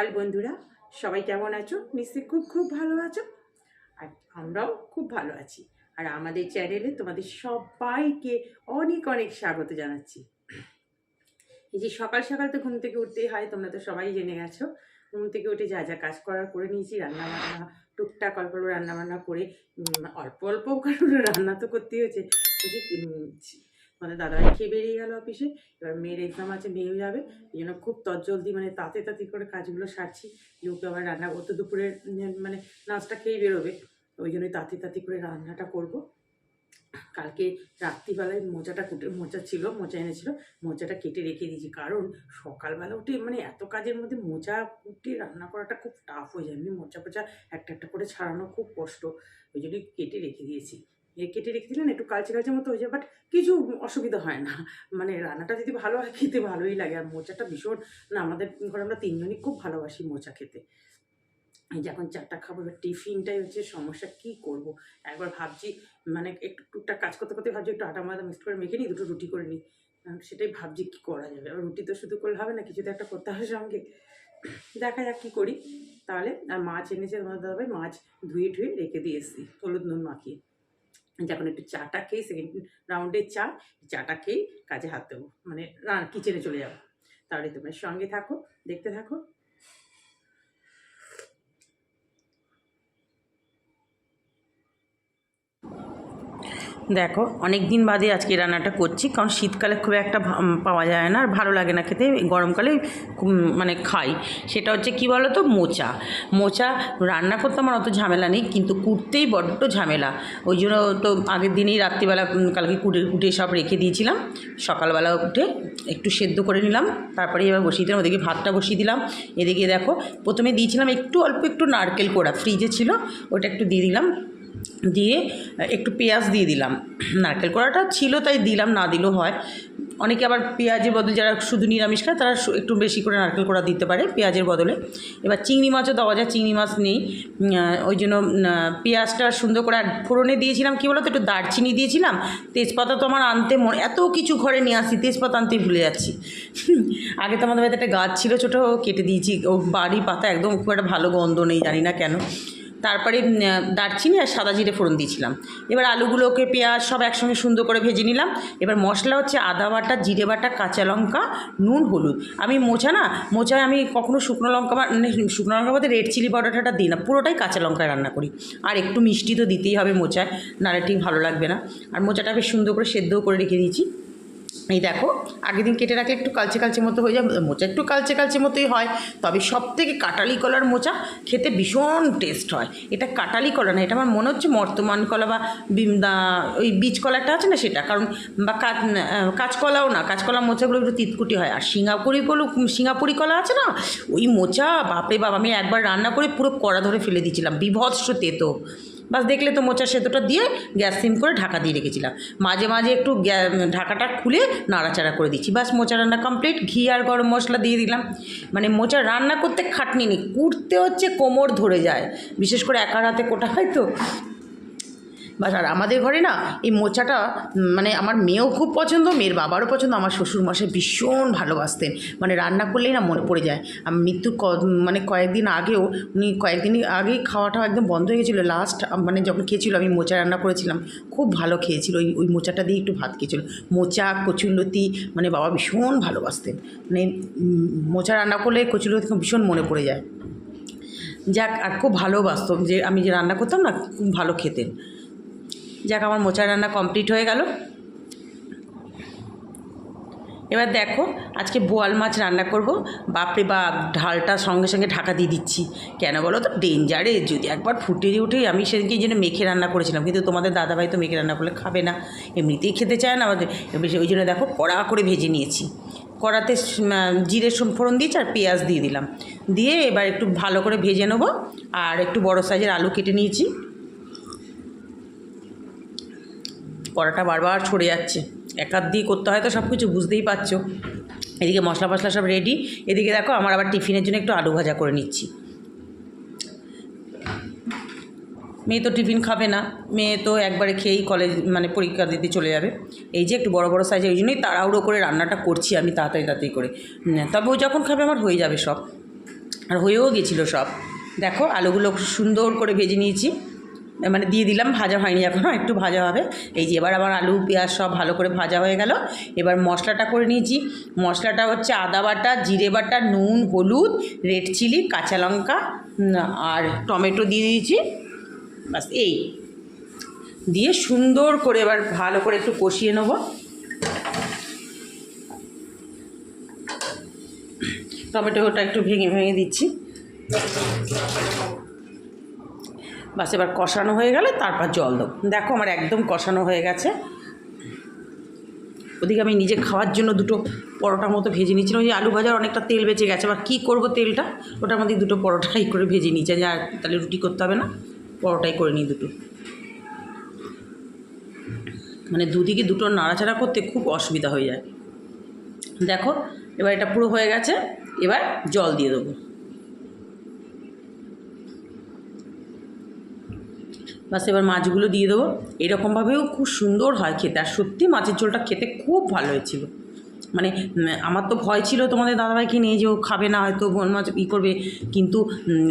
সকাল বন্ধুরা, সবাই কেমন আছো? নিশ্চয়ই খুব খুব ভালো আছো? আর আমরাও খুব ভালো আছি। আর আমাদের চ্যানেলে তোমাদের সবাইকে অনেক অনেক স্বাগত জানাচ্ছি। এই যে সকাল সকাল তো ঘুম থেকে উঠতেই হয়, তোমরা তো সবাই জেনে গেছো। ঘুম থেকে উঠে যা যা কাজ করার করে নিয়েছি রান্না বান্না টুকটাক অল্প অল্প রান্না বান্না করে অল্প অল্প রান্না তো করতেই হয়েছে যে মানে দাদাভাই খেয়ে বেরিয়ে গেল অফিসে এবার মেয়ের এক্সাম আছে মেয়েও যাবে। এই জন্য খুব তজ্জলদি মানে তাতে তাতে করে কাজগুলো সারছি। লোকে আবার রান্না করতে দুপুরের উম, মানে নাচটা খেয়ে বেরোবে। ওই জন্যই তাতে তাতে করে রান্নাটা করব। কালকে রাত্রিবেলায় মোচাটা কুটে মোচা ছিল মোচা এনেছিল। মোচাটা কেটে রেখে দিয়েছি। কারণ সকালবেলা উঠে মানে এত কাজের মধ্যে মোচা কুটে রান্না করাটা খুব টাফ হয়ে যায়। এমনি মোচা পোচা একটা একটা করে ছাড়ানো খুব কষ্ট। ওই জন্যই কেটে রেখে দিয়েছি। কেটে রেখে দিলে না একটু কালচে কালচে মতো হয়ে যায় বাট কিছু অসুবিধা হয় না। মানে রান্নাটা যদি ভালো হয়, খেতে ভালোই লাগে। আর মোচাটা ভীষণ, না আমাদের ঘরে আমরা তিনজনই খুব ভালোবাসি মোচা খেতে। এই যে এখন চারটা খাব, এবার টিফিনটাই হচ্ছে সমস্যা, কি করব? একবার ভাবছি মানে একটু টুকটাক কাজ করতে করতে ভাবছি, একটু আটা ময়দা মিক্স করে মেখে নিই, দুটো রুটি করে নিই। সেটাই ভাবছি, কী করা যাবে? আর রুটি তো শুধু করলে হবে না, কিছু তো একটা করতে হবে সঙ্গে। দেখা যাক কী করি। তাহলে, আর মাছ এনেছে তোমাদের মাছ ধুয়ে ধুয়ে রেখে দিয়ে এসেছি, হলুদ নুন মাখিয়ে। যখন একটু চাটা খেয়ে সেকেন্ড রাউন্ডের চা, চাটা খেয়ে কাজে হাত দেবো। মানে কিচেনে চলে যাব। তাহলে তোমরা সঙ্গে থাকো, দেখতে থাকো। দেখো অনেক দিন বাদে আজকে রান্নাটা করছি, কারণ শীতকালে খুব একটা পাওয়া যায় না, আর ভালো লাগে না খেতে, গরমকালে মানে খাই। সেটা হচ্ছে কি বলো তো মোচা। মোচা রান্না করতে আমার অত ঝামেলা নেই, কিন্তু কুটতেই বড্ড ঝামেলা। ওই জন্য তো আগের দিনেই রাত্রিবেলা কালকে কুটে কুটে সব রেখে দিয়েছিলাম। সকালবেলা উঠে একটু সেদ্ধ করে নিলাম, তারপরে এবার বসিয়ে দিলাম, ওদিকে ভাতটা বসিয়ে দিলাম। এদিকে দেখো, প্রথমে দিয়েছিলাম একটু অল্প একটু নারকেল কোড়া, ফ্রিজে ছিল, ওটা একটু দিয়ে দিলাম। দিয়ে একটু পেঁয়াজ দিয়ে দিলাম। নারকেল কড়াটা ছিল, তাই দিলাম, না দিলেও হয়। অনেকে আবার পেঁয়াজের বদলে যারা শুধু নিরামিষ খায়, তারা একটু বেশি করে নারকেল কড়া দিতে পারে পেঁয়াজের বদলে। এবার চিংড়ি মাছও দেওয়া যায়, চিংড়ি মাছ নেই। ওই জন্য পেঁয়াজটা সুন্দর করে ফোড়নে দিয়েছিলাম, কী বলো তো একটু দারচিনি দিয়েছিলাম। তেজপাতা তো আমার আনতে মনে, এত কিছু ঘরে নিয়ে আসি, তেজপাতা আনতে ভুলে যাচ্ছি। আগে তো আমাদের বাড়িতে একটা গাছ ছিল ছোটো, কেটে দিয়েছি। ও বাড়ি পাতা একদম খুব একটা ভালো গন্ধ নেই, জানি না কেন। তারপরে দারচিনি আর সাদা জিরে ফোড়ন দিয়েছিলাম। এবার আলুগুলোকে, পেঁয়াজ সব একসঙ্গে সুন্দর করে ভেজে নিলাম। এবার মশলা হচ্ছে আদা বাটা, জিরে বাটা, কাঁচা লঙ্কা, নুন, হলুদ। আমি মোচা না, মোচায় আমি কখনো শুকনো লঙ্কা মানে শুকনো লঙ্কা বলতে রেড চিলি পাউডারটা দিই না, পুরোটাই কাঁচা লঙ্কায় রান্না করি। আর একটু মিষ্টি তো দিতেই হবে মোচায়, নাহলে ঠিক ভালো লাগবে না। আর মোচাটা বেশ সুন্দর করে সেদ্ধও করে রেখে দিয়েছি। এই দেখো, আগের দিন কেটে রাখলে একটু কালচে কালচে মতো হয়ে যায়, মোচা একটু কালচে কালচে মতোই হয়। তবে সব থেকে কাটালি কলার মোচা খেতে ভীষণ টেস্ট হয়। এটা কাটালি কলা না, এটা আমার মনে হচ্ছে মর্তমান কলা বা ওই বীজ কলাটা আছে না সেটা, কারণ বা কাঁচকলাও না কাঁচকলা মোচাগুলো একটু তিতকুটি হয়। আর সিঙ্গাপুরি বলো সিঙ্গাপুরি কলা আছে না, ওই মোচা, বাপরে বাপ, আমি একবার রান্না করে পুরো কড়া ধরে ফেলে দিয়েছিলাম, বিভৎস তেতো। বাস দেখলে তো মোচার সেতুটা দিয়ে গ্যাস সিম করে ঢাকা দিয়ে রেখেছিলাম। মাঝে মাঝে একটু ঢাকাটা খুলে নাড়াচাড়া করে দিচ্ছি। বাস মোচা রান্না কমপ্লিট ঘি আর গরম মশলা দিয়ে দিলাম। মানে মোচা রান্না করতে খাটনি নেই কুটতে হচ্ছে কোমর ধরে যায়। বিশেষ করে একার হাতে কোটা হয় তো বাস আর আমাদের ঘরে না এই মোচাটা মানে আমার মেয়েও খুব পছন্দ, মেয়ের বাবারও পছন্দ, আমার শ্বশুর মশাই ভীষণ ভালোবাসতেন। মানে রান্না করলেই না মনে পড়ে যায়। আর মৃত্যুর ক মানে কয়েকদিন আগেও, উনি কয়েকদিন আগেই খাওয়াটা একদম বন্ধ হয়ে গেছিল। লাস্ট মানে যখন খেয়েছিল, আমি মোচা রান্না করেছিলাম, খুব ভালো খেয়েছিল। ওই ওই মোচাটা দিয়ে একটু ভাত খেয়েছিল। মোচা, কচুরলতি মানে বাবা ভীষণ ভালোবাসতেন। মানে মোচা রান্না করলে কচুরলতি ভীষণ মনে পড়ে যায়। যাক, আর খুব ভালোবাসত যে, আমি যে রান্না করতাম না, খুব ভালো খেতেন। যাক, আমার মোচা রান্না কমপ্লিট হয়ে গেল। এবার দেখো, আজকে বোয়াল মাছ রান্না করব। বাপরে বাপ, ঢালটা সঙ্গে সঙ্গে ঢাকা দিয়ে দিচ্ছি। কেন বলো তো? ডেঞ্জারে, যদি একবার ফুটে উঠে আমি সেদিনকে এই জন্য মেখে রান্না করেছিলাম। কিন্তু তোমাদের দাদাভাই তো মেখে রান্না করলে খাবে না। এমনিতেই খেতে চায় না আমাদের। ওই জন্য দেখো, কড়া করে ভেজে নিয়েছি। কড়াতে জিরে ফোড়ন দিয়েছি আর পেঁয়াজ দিয়ে দিলাম। দিয়ে এবার একটু ভালো করে ভেজে নেব। আর একটু বড় সাইজের আলু কেটে নিয়েছি। কড়াটা বারবার ছড়ে যাচ্ছে। এক হাত দিয়ে করতে হয় তো সব কিছু বুঝতেই পারছ। এদিকে মশলা মশলা সব রেডি এদিকে দেখো আমার আবার টিফিনের জন্য একটু আলু ভাজা করে নিচ্ছি। মেয়ে তো টিফিন খাবে না। মেয়ে তো একবারে খেয়েই কলেজ মানে পরীক্ষা দিতে চলে যাবে। এই যে একটু বড় বড় সাইজে ওই জন্যই তাড়াহুড়ো করে রান্নাটা করছি আমি তাড়াতাড়ি তাড়াতাড়ি করে। তবে ও যখন খাবে আমার হয়ে যাবে সব। আর হয়েও গেছিল সব। দেখো আলুগুলো সুন্দর করে ভেজে নিয়েছি। মানে দিয়ে দিলাম, ভাজা হয়নি এখনও একটু ভাজা হবে। এই যে এবার আমার আলু, পেঁয়াজ সব ভালো করে ভাজা হয়ে গেল। এবার মশলাটা করে নিয়েছি। মশলাটা হচ্ছে আদা বাটা, জিরে বাটা, নুন, হলুদ, রেড চিলি, কাঁচা লঙ্কা আর টমেটো দিয়ে দিয়েছি। বাস এই। দিয়ে সুন্দর করে এবার ভালো করে একটু কষিয়ে নেব। টমেটোটা একটু ভেঙে ভেঙে দিচ্ছি। বাস এবার কষানো হয়ে গেলে তারপর জল দেবো। দেখো আমার একদম কষানো হয়ে গেছে। ওদিকে আমি নিজে খাওয়ার জন্য দুটো পরোটা মতো ভেজে নিয়েছিলাম ওই আলু ভাজার অনেকটা তেল বেঁচে গেছে। আবার কী করব তেলটা? ওটার মধ্যে দুটো পরোটাই করে ভেজে নিয়েছে। যে আর তাহলে রুটি করতে হবে না। পরোটাই করে নিই দুটো। মানে দুদিকে দুটো নাড়াচাড়া করতে খুব অসুবিধা হয়ে যায়। দেখো, এবার এটা পুরো হয়ে গেছে। এবার জল দিয়ে দেবো। বাস এবার মাছগুলো দিয়ে দেবো। এরকমভাবেও খুব সুন্দর হয় খেতে। আর সত্যি মাছের ঝোলটা খেতে খুব ভালো হয়েছিল। মানে আমার তো ভয় ছিল তোমাদের দাদাভাইকে নিয়ে যে ও খাবে না, হয়তো বোন মাছ ই করবে। কিন্তু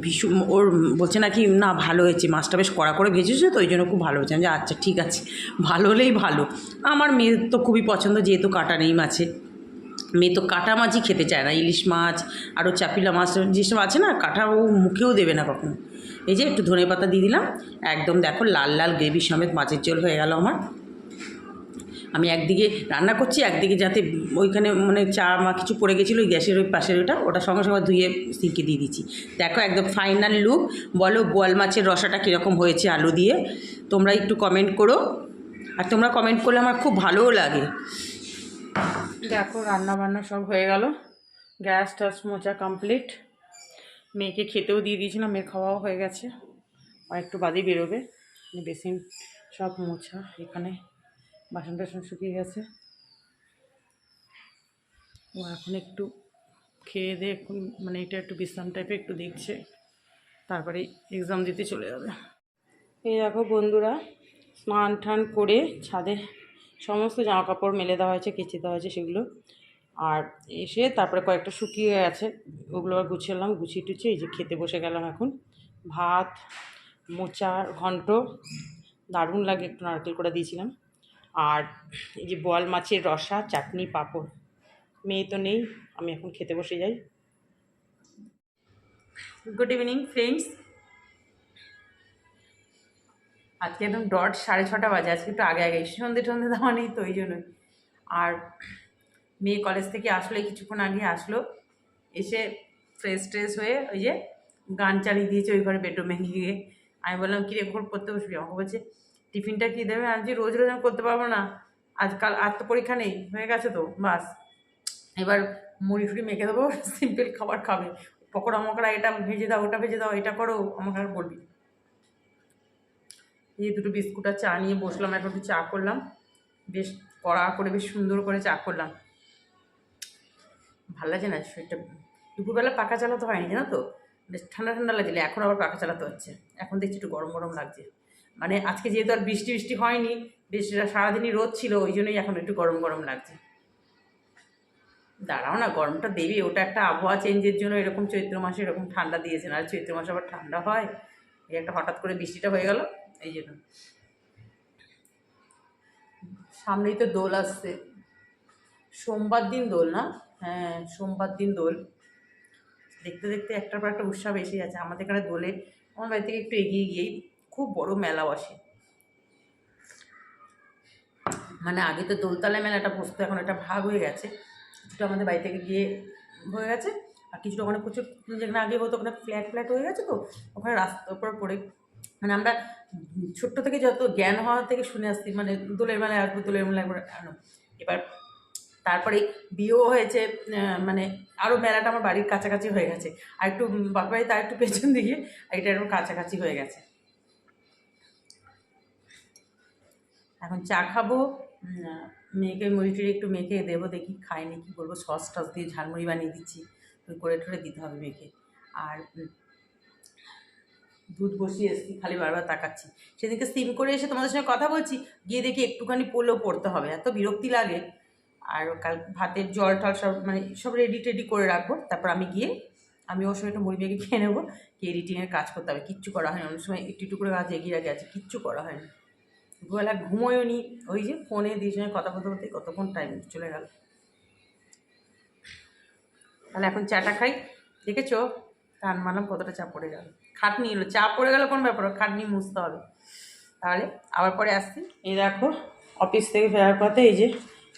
ভীষণ, ওর বলছে নাকি, না, ভালো হয়েছে। মাছটা বেশ কড়া করে ভেজেছে তো, ওই জন্য খুব ভালো হয়েছে। আমি আচ্ছা ঠিক আছে। ভালো হলেই ভালো। আমার মেয়ের তো খুবই পছন্দ, যেহেতু কাটা নেই মাছে। মেয়ে তো কাটা মাছই খেতে চায় না। ইলিশ মাছ, আরও চাপিলা মাছ, যেসব আছে না, কাটা ও মুখেও দেবে না কখনো। এই যে একটু ধনে পাতা দিয়ে দিলাম। একদম দেখো লাল লাল গ্রেভি সমেত মাছের ঝোল হয়ে গেল আমার। আমি একদিকে রান্না করছি, একদিকে যাতে ওইখানে মানে চা মা কিছু পড়ে গেছিল ওই গ্যাসের ওই পাশের ওইটা, ওটা সঙ্গে সঙ্গে ধুয়ে সিঙ্কে দিয়ে দিচ্ছি। দেখো একদম ফাইনাল লুক বলো বোয়াল মাছের রসাটা কীরকম হয়েছে আলু দিয়ে? তোমরা একটু কমেন্ট করো। আর তোমরা কমেন্ট করলে আমার খুব ভালোও লাগে। দেখো রান্না বান্না সব হয়ে গেল। গ্যাস টাস মোচা কমপ্লিট মেয়েকে খেতেও দিয়ে দিয়েছিলাম, মেয়ের খাওয়াও হয়ে গেছে। আর একটু বাদেই বেরোবে। বেসিন সব মোছা, এখানে বাসন টাসন শুকিয়ে গেছে। ও এখন একটু খেয়ে দিয়ে এখন মানে এটা একটু বিশ্রাম টাইপের একটু দেখছে। তারপরে এক্সাম দিতে চলে যাবে। এই দেখো বন্ধুরা স্নান টান করে ছাদে সমস্ত জামা কাপড় মেলে দেওয়া হয়েছে, কেচে দেওয়া হয়েছে সেগুলো। আর এসে তারপরে কয়েকটা শুকিয়ে গেছে, ওগুলো আবার গুছিয়েলাম গুছিয়ে টুছিয়ে এই যে খেতে বসে গেলাম এখন। ভাত, মোচা, ঘন্ট, দারুণ লাগে একটু নারকেল করে দিয়েছিলাম। আর এই যে বোয়াল মাছের রসা, চাটনি, পাঁপড়, মেয়ে তো নেই, আমি এখন খেতে বসে যাই। গুড ইভিনিং ফ্রেন্ডস আজকে একদম ডট সাড়ে ছটা বাজে, আজকে একটু আগে আগে সন্ধে টন্ধে দেওয়া নেই তো, ওই জন্যই। আর মেয়ে কলেজ থেকে আসলো কিছুক্ষণ আগে আসলো, এসে ফ্রেশ ট্রেশ হয়ে ওই যে গান চালিয়ে দিয়েছে ওই ঘরে বেডরুমে গিয়ে। আমি বললাম কী রে ঘর করতে বসবি? আমাকে বলছে, টিফিনটা কী দেবে? আমি রোজ রোজ আমি করতে পারব না আজকাল আর তো পরীক্ষা নেই, হয়ে গেছে তো, বাস। এবার মুড়ি ফুড়ি মেখে দেবো সিম্পল খাবার খাবে। পকোড়া মকড়া, এটা ভেজে দাও, ওটা ভেজে দাও, এটা করো, আমাকে আর বলবি এই দুটো বিস্কুট আর চা নিয়ে বসলাম একটু চা করলাম, বেশ কড়া করে, বেশ সুন্দর করে চা করলাম। ভালো লাগছে না, শরীরটা দুপুরবেলা পাখা চালাতে হয়নি, জানো তো? বেশ ঠান্ডা ঠান্ডা লাগছিল, এখন আবার পাখা চালাতে হচ্ছে। এখন দেখছি একটু গরম গরম লাগছে। মানে আজকে যেহেতু আর বৃষ্টি বৃষ্টি হয়নি, বেশ সারাদিনই রোদ ছিল, ওই জন্যই এখন একটু গরম গরম লাগছে। দাঁড়াও না, গরমটা দেবে, ওটা একটা আবহাওয়া চেঞ্জের জন্য এরকম চৈত্র মাসে এরকম ঠান্ডা দিয়েছে আর চৈত্র মাসে আবার ঠান্ডা হয়। এই একটা হঠাৎ করে বৃষ্টিটা হয়ে গেল, এই জন্য সামনেই তো দোল আসছে। সোমবার দিন দোল না? সোমবার দিন দোল। দেখতে দেখতে একটার পর একটা উৎসব এসে যাচ্ছে আমাদের এখানে দোলে আমার বাড়ি থেকে একটু এগিয়ে গিয়েই খুব বড় মেলা বসে। মানে আগে তো দোলতলা মেলাটা বসতো, এখন এটা ভাগ হয়ে গেছে। কিছুটা আমাদের বাড়ি থেকে গিয়ে হয়ে গেছে। আর কিছুটা ওখানে প্রচুর যেখানে আগে হতো, ওখানে ফ্ল্যাট ফ্ল্যাট হয়ে গেছে তো, ওখানে রাস্তার উপর পড়ে। মানে আমরা ছোট্ট থেকে যত জ্ঞান হওয়া থেকে শুনে আসছি মানে দোলের মেলায় আসব, দোলের মেলায় এবার তারপরে বিয়েও হয়েছে মানে আরও মেলাটা আমার বাড়ির কাছাকাছি হয়ে গেছে। আর একটু বাপা বাড়ি তার একটু পেছন দিকে এটা একটু কাছাকাছি হয়ে গেছে। এখন চা খাব মেয়েকে মুড়ি টুড়ি একটু মেখে দেবো, দেখি খাইনি কি করব সস টস দিয়ে ঝালমুড়ি বানিয়ে দিচ্ছি ওই করে টরে দিতে হবে মেখে আর দুধ বসিয়ে এসেছি, খালি বারবার তাকাচ্ছি। সেদিনকে স্টিম করে এসে তোমাদের সঙ্গে কথা বলছি, গিয়ে দেখি একটুখানি পড়লেও পড়তে হবে, এত বিরক্তি লাগে। আর কাল ভাতের জল টল সব মানে সব রেডি টেডি করে রাখব। তারপর আমি গিয়ে, আমি ওর সময় একটু মুড়ি খেয়ে নেব কি এডিটিংয়ের কাজ করতে হবে। কিচ্ছু করা হয়নি। অনেক সময় একটু একটু করে কাজ এগিয়ে রাখে আছে কিচ্ছু করা হয়নি। দুবেলা ঘুমোয়ও নি। ওই যে ফোনে দুজনে কথা বলতে বলতে কতক্ষণ টাইম চলে গেল। তাহলে এখন চাটা খাই। দেখেছ? টান মারলাম কতটা চা পড়ে গেল। খাটনি এলো। চা পড়ে গেল কোন ব্যাপার? খাটনি মুছতে হবে। তাহলে আবার পরে আসছি। এই দেখো অফিস থেকে ফেরার পথে এই যে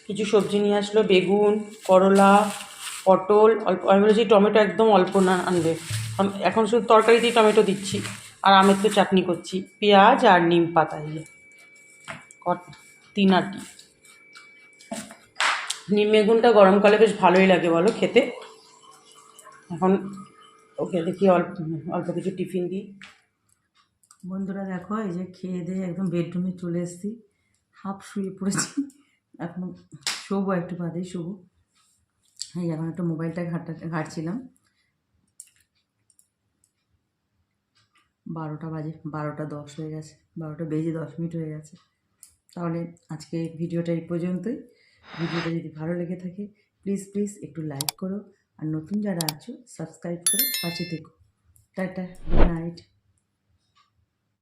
কিছু সবজি নিয়ে আসলো, বেগুন, করলা, পটল, অল্প, আমি বলেছি টমেটো একদম অল্প না আনবে। এখন শুধু তরকারিতেই টমেটো দিচ্ছি, আর আমের তো চাটনি করছি। পেঁয়াজ আর নিম পাতা এই যে। কট- তিন আটি নিম বেগুনটা গরমকালে বেশ ভালোই লাগে বলো খেতে। এখন ওকে দেখি অল্প অল্প কিছু টিফিন দিই। বন্ধুরা দেখো, এই যে খেয়ে দিয়ে একদম বেডরুমে চলে এসেছি। হাফ শুয়ে পড়েছি। এখনও শোবো, একটু বাদেই শোবো। এই এখন একটু মোবাইলটা ঘাটা, ঘাটছিলাম। বারোটা বাজে, বারোটা দশ হয়ে গেছে, বারোটা বেজে দশ মিনিট হয়ে গেছে। তাহলে আজকে ভিডিওটা এই পর্যন্তই। ভিডিওটা যদি ভালো লেগে থাকে প্লিজ প্লিজ একটু লাইক করো। আর নতুন যারা আছো সাবস্ক্রাইব করে পাশে থেকো। Tata good night